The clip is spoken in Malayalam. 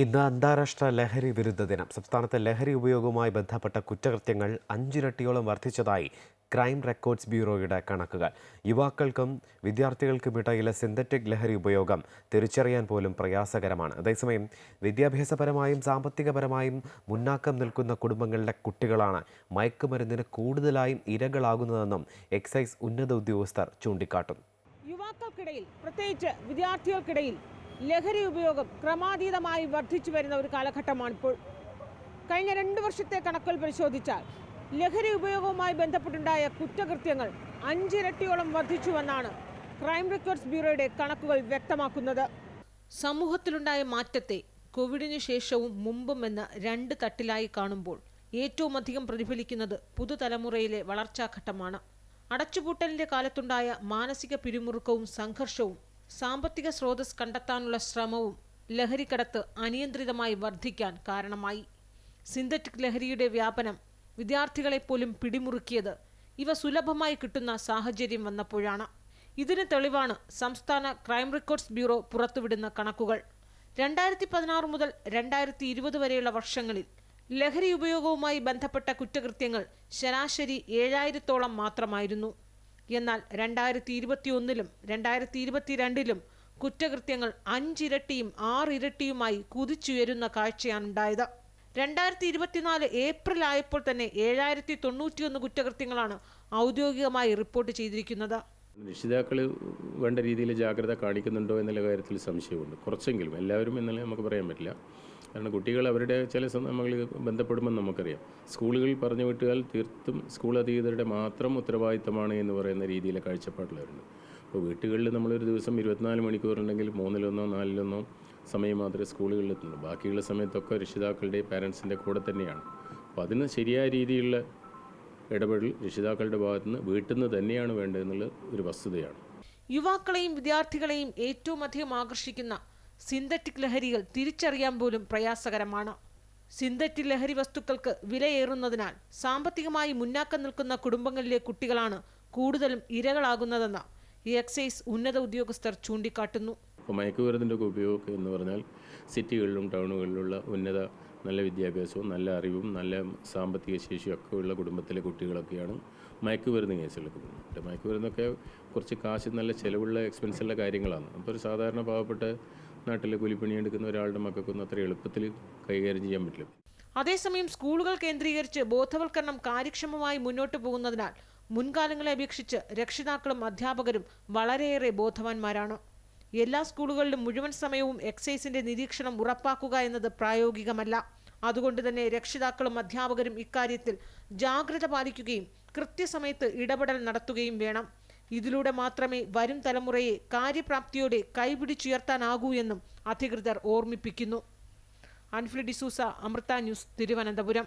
ഇന്ന് അന്താരാഷ്ട്ര ലഹരി വിരുദ്ധ ദിനം. സംസ്ഥാനത്തെ ലഹരി ഉപയോഗവുമായി ബന്ധപ്പെട്ട കുറ്റകൃത്യങ്ങൾ അഞ്ചിരട്ടിയോളം വർദ്ധിച്ചതായി ക്രൈം റെക്കോർഡ്സ് ബ്യൂറോയുടെ കണക്കുകൾ. യുവാക്കൾക്കും വിദ്യാർത്ഥികൾക്കും ഇടയിലെ സിന്തറ്റിക് ലഹരി ഉപയോഗം തിരിച്ചറിയാൻ പോലും പ്രയാസകരമാണ്. അതേസമയം വിദ്യാഭ്യാസപരമായും സാമ്പത്തികപരമായും മുന്നാക്കം നിൽക്കുന്ന കുടുംബങ്ങളിലെ കുട്ടികളാണ് മയക്കുമരുന്നിന് കൂടുതലായും ഇരകളാകുന്നതെന്നും എക്സൈസ് ഉന്നത ഉദ്യോഗസ്ഥർ ചൂണ്ടിക്കാട്ടുന്നു. യുവാക്കൾക്കിടയിൽ പ്രത്യേകിച്ച് വിദ്യാർത്ഥികൾക്കിടയിൽ ലഹരി ഉപയോഗം ക്രമാതീതമായി വർദ്ധിച്ചു വരുന്ന ഒരു കാലഘട്ടമാണിപ്പോൾ കഴിഞ്ഞ രണ്ട് വർഷത്തെ കണക്കുകൾ പരിശോധിച്ചാൽ ലഹരി ഉപയോഗവുമായി ബന്ധപ്പെട്ടുണ്ടായ കുറ്റകൃത്യങ്ങൾ അഞ്ചിരട്ടിയോളം വർദ്ധിച്ചുവെന്നാണ് ക്രൈം റെക്കോർഡ്സ് ബ്യൂറോയുടെ കണക്കുകൾ വ്യക്തമാക്കുന്നത്. സമൂഹത്തിലുണ്ടായ മാറ്റത്തെ കോവിഡിന് ശേഷവും മുമ്പും എന്ന രണ്ട് തട്ടിലായി കാണുമ്പോൾ ഏറ്റവും അധികം പ്രതിഫലിക്കുന്നത് പുതുതലമുറയിലെ വളർച്ചാഘട്ടമാണ്. അടച്ചുപൂട്ടലിന്റെ കാലത്തുണ്ടായ മാനസിക പിരിമുറുക്കവും സംഘർഷവും സാമ്പത്തിക സ്രോതസ് കണ്ടെത്താനുള്ള ശ്രമവും ലഹരിക്കടത്ത് അനിയന്ത്രിതമായി വർദ്ധിക്കാൻ കാരണമായി. സിന്തറ്റിക് ലഹരിയുടെ വ്യാപനം വിദ്യാർത്ഥികളെപ്പോലും പിടിമുറുക്കിയത് ഇവ സുലഭമായി കിട്ടുന്ന സാഹചര്യം വന്നപ്പോഴാണ്. ഇതിന് തെളിവാണ് സംസ്ഥാന ക്രൈം റെക്കോർഡ്സ് ബ്യൂറോ പുറത്തുവിടുന്ന കണക്കുകൾ. രണ്ടായിരത്തി പതിനാറ് മുതൽ രണ്ടായിരത്തി ഇരുപത് വരെയുള്ള വർഷങ്ങളിൽ ലഹരി ഉപയോഗവുമായി ബന്ധപ്പെട്ട കുറ്റകൃത്യങ്ങൾ ശരാശരി ഏഴായിരത്തോളം മാത്രമായിരുന്നു. എന്നാൽ രണ്ടായിരത്തി ഇരുപത്തിയൊന്നിലും രണ്ടായിരത്തി ഇരുപത്തിരണ്ടിലും കുറ്റകൃത്യങ്ങൾ അഞ്ചിരട്ടിയും ആറിരട്ടിയുമായി കുതിച്ചുയരുന്ന കാഴ്ചയാണുണ്ടായത്. രണ്ടായിരത്തി ഇരുപത്തിനാല് ഏപ്രിൽ ആയപ്പോൾ തന്നെ ഏഴായിരത്തി തൊണ്ണൂറ്റിയൊന്ന് കുറ്റകൃത്യങ്ങളാണ് ഔദ്യോഗികമായി റിപ്പോർട്ട് ചെയ്തിരിക്കുന്നത്. രക്ഷിതാക്കൾ വേണ്ട രീതിയിൽ ജാഗ്രത കാണിക്കുന്നുണ്ടോ എന്നുള്ള കാര്യത്തിൽ സംശയമുണ്ട്. കുറച്ചെങ്കിലും എല്ലാവരും എന്നല്ല നമുക്ക് പറയാൻ പറ്റില്ല. കാരണം കുട്ടികൾ അവരുടെ ചില നമ്മൾ ബന്ധപ്പെടുമെന്ന് നമുക്കറിയാം. സ്കൂളുകളിൽ പറഞ്ഞു വിട്ടാൽ തീർത്തും സ്കൂൾ അധികൃതരുടെ മാത്രം ഉത്തരവാദിത്തമാണ് എന്ന് പറയുന്ന രീതിയിലെ കാഴ്ചപ്പാടിലായിരുന്നു. അപ്പോൾ വീട്ടുകളിൽ നമ്മളൊരു ദിവസം ഇരുപത്തിനാല് മണിക്കൂറുണ്ടെങ്കിൽ മൂന്നിലൊന്നോ നാലിലൊന്നോ സമയം മാത്രമേ സ്കൂളുകളിൽ എത്തുള്ളൂ ബാക്കിയുള്ള സമയത്തൊക്കെ രക്ഷിതാക്കളുടെ പാരൻസിന്റെ കൂടെ തന്നെയാണ്. അപ്പോൾ അതിന് ശരിയായ രീതിയിലുള്ള ഇടപെടൽ രക്ഷിതാക്കളുടെ ഭാഗത്തു നിന്ന് വീട്ടിൽ നിന്ന് തന്നെയാണ് വേണ്ടതെന്നുള്ള ഒരു വസ്തുതയാണ്. യുവാക്കളെയും വിദ്യാർത്ഥികളെയും ഏറ്റവും അധികം ആകർഷിക്കുന്ന സിന്തറ്റിക് ലഹരികൾ തിരിച്ചറിയാൻ പോലും പ്രയാസകരമാണ്. സിന്തറ്റിക് ലഹരി വസ്തുക്കൾക്ക് വിലയേറുന്നതിനാൽ സാമ്പത്തികമായി മുന്നാക്കം നിൽക്കുന്ന കുടുംബങ്ങളിലെ കുട്ടികളാണ് കൂടുതലും ഇരകളാകുന്നതെന്ന് ഈ എക്സൈസ് ഉന്നത ഉദ്യോഗസ്ഥർ ചൂണ്ടിക്കാട്ടുന്നു. മയക്കുമരുന്നിന്റെ ഒക്കെ ഉപയോഗം എന്ന് പറഞ്ഞാൽ സിറ്റികളിലും ടൗണുകളിലുള്ള ഉന്നത നല്ല വിദ്യാഭ്യാസവും നല്ല അറിവും നല്ല സാമ്പത്തിക ശേഷിയും ഒക്കെ ഉള്ള കുടുംബത്തിലെ കുട്ടികളൊക്കെയാണ് മയക്കുമരുന്ന് കേസുകളൊക്കെ പോകുന്നത് മയക്കുമരുന്നൊക്കെ കുറച്ച് കാശ് നല്ല ചിലവുള്ള എക്സ്പെൻസുള്ള കാര്യങ്ങളാണ്. അപ്പോൾ ഒരു സാധാരണ പാവപ്പെട്ട നാട്ടിലെ കൂലിപ്പണി എടുക്കുന്ന ഒരാളുടെ മക്കൾക്കൊന്നും അത്ര എളുപ്പത്തിൽ കൈകാര്യം ചെയ്യാൻ പറ്റില്ല. അതേസമയം സ്കൂളുകൾ കേന്ദ്രീകരിച്ച് ബോധവൽക്കരണം കാര്യക്ഷമമായി മുന്നോട്ട് പോകുന്നതിനാൽ മുൻകാലങ്ങളെ അപേക്ഷിച്ച് രക്ഷിതാക്കളും അധ്യാപകരും വളരെയേറെ ബോധവാന്മാരാണ്. എല്ലാ സ്കൂളുകളിലും മുഴുവൻ സമയവും എക്സൈസിന്റെ നിരീക്ഷണം ഉറപ്പാക്കുക എന്നത് പ്രായോഗികമല്ല. അതുകൊണ്ട് തന്നെ രക്ഷിതാക്കളും അധ്യാപകരും ഇക്കാര്യത്തിൽ ജാഗ്രത പാലിക്കുകയും കൃത്യസമയത്ത് ഇടപെടൽ നടത്തുകയും വേണം. ഇതിലൂടെ മാത്രമേ വരും തലമുറയെ കാര്യപ്രാപ്തിയോടെ കൈപിടിച്ചുയർത്താനാകൂ എന്നും അധികൃതർ ഓർമ്മിപ്പിക്കുന്നു. അൻഫ്ലി ഡിസൂസ അമൃത ന്യൂസ് തിരുവനന്തപുരം.